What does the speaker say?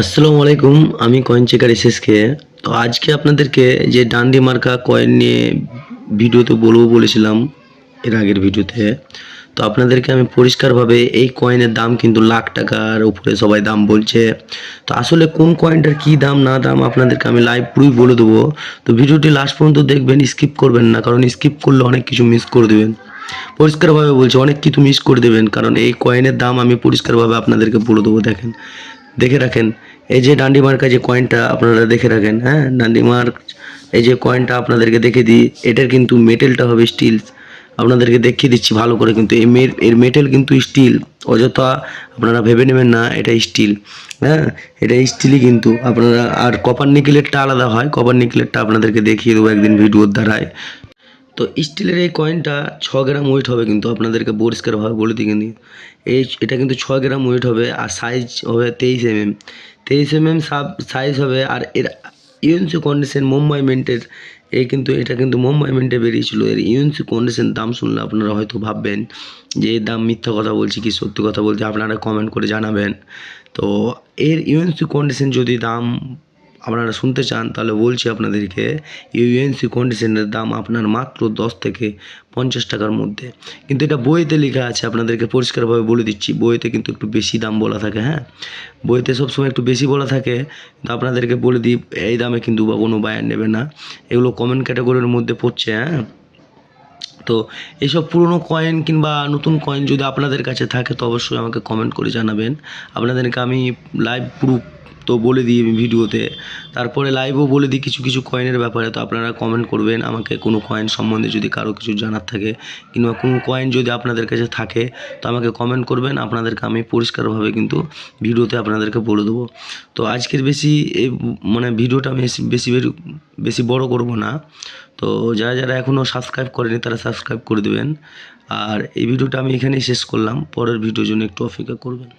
আসসালামু আলাইকুম, আমি কয়েন চেকার এসএসকে তো আজকে আপনাদেরকে যে ডান্ডি মার্কা কয়েন নিয়ে ভিডিওতে বলব বলেছিলাম, এর আগের ভিডিওতে, তো আপনাদেরকে আমি পরিষ্কারভাবে এই কয়েনের দাম কিন্তু লাখ টাকার উপরে সবাই দাম বলছে। তো আসলে কোন কয়েনটার কী দাম, না দাম আপনাদেরকে আমি লাইভ পুরোই বলে দেবো। তো ভিডিওটি লাস্ট পর্যন্ত দেখবেন স্কিপ করবেন না, কারণ স্কিপ করলে অনেক কিছু মিস করে দেবেন। পরিষ্কারভাবে বলছি, অনেক কিছু মিস করে দেবেন, কারণ এই কয়েনের দাম আমি পরিষ্কারভাবে আপনাদেরকে বলে দেবো, দেখেন। দেখে রাখেন। এই যে ডান্ডি মার্কা যে কয়েনটা আপনারা দেখে রাখেন হ্যাঁ? ডান্ডি মার্ক, এই যে কয়েনটা আপনাদেরকে দেখে দিই, এটার কিন্তু মেটেলটা হবে স্টিল আপনাদেরকে দেখিয়ে দিচ্ছি ভালো করে কিন্তু এর মেটেল কিন্তু স্টিল অযথা আপনারা ভেবে নেবেন না, এটা স্টিল হ্যাঁ? এটা স্টিলই কিন্তু আপনারা, আর কপার নিকেলেরটা আলাদা হয়। কপার নিকেলেরটা আপনাদেরকে দেখিয়ে দেবো একদিন ভিডিওর দ্বারায়। তো স্টিলের এই কয়েনটা ছ গ্রাম ওয়েট হবে কিন্তু আপনাদেরকে পরিষ্কারভাবে বলে দিই কিন্তু। এই এটা কিন্তু ছ গ্রাম ওয়েট হবে আর সাইজ হবে তেইশ এমএম তেইশ এমএম সাব সাইজ হবে আর এর ইউএনসি কন্ডিশন মুম্বাই মিন্টের এই কিন্তু, এটা কিন্তু মুম্বাই মিন্টে বেরিয়েছিল। এর ইউএনসি কন্ডিশন দাম শুনলে আপনারা হয়তো ভাববেন যে এর দাম মিথ্যা কথা বলছি কি সত্যি কথা বলছি, আপনারা কমেন্ট করে জানাবেন। তো এর ইউএনসি কন্ডিশন যদি দাম আপনারা শুনতে চান, তাহলে বলছি আপনাদেরকে ইউএনসি কন্ডিশনের দাম আপনার মাত্র দশ থেকে পঞ্চাশ টাকার মধ্যে। কিন্তু এটা বইতে লেখা আছে, আপনাদেরকে পরিষ্কারভাবে বলে দিচ্ছি, বইতে কিন্তু একটু বেশি দাম বলা থাকে হ্যাঁ? বইতে সবসময় একটু বেশি বলা থাকে তো আপনাদেরকে বলে দিই, এই দামে কিন্তু বা কোনো বায়ার নেবে না। এগুলো কমেন্ট ক্যাটাগরির মধ্যে পড়ছে হ্যাঁ? তো এইসব পুরনো কয়েন কিংবা নতুন কয়েন যদি আপনাদের কাছে থাকে, তো অবশ্যই আমাকে কমেন্ট করে জানাবেন। আপনাদেরকে আমি লাইভ প্রুফ তো বলে দিই আমি ভিডিওতে। তারপরে লাইভও বলে দিই কিছু কিছু কয়েনের ব্যাপারে, তো আপনারা কমেন্ট করবেন। আমাকে কোনো কয়েন সম্বন্ধে যদি কারও কিছু জানার থাকে, কিংবা কোনো কয়েন যদি আপনাদের কাছে থাকে, তো আমাকে কমেন্ট করবেন। আপনাদেরকে আমি পরিষ্কারভাবে কিন্তু ভিডিওতে আপনাদেরকে বলে দেবো। তো আজকের বেশি এই মানে ভিডিওটা আমি বেশি বেশি বেশি বড় করব না। তো যারা যারা এখনও সাবস্ক্রাইব করেনি, তারা সাবস্ক্রাইব করে দেবেন। আর এই ভিডিওটা আমি এখানেই শেষ করলাম। পরের ভিডিওর জন্য একটু অপেক্ষা করবেন।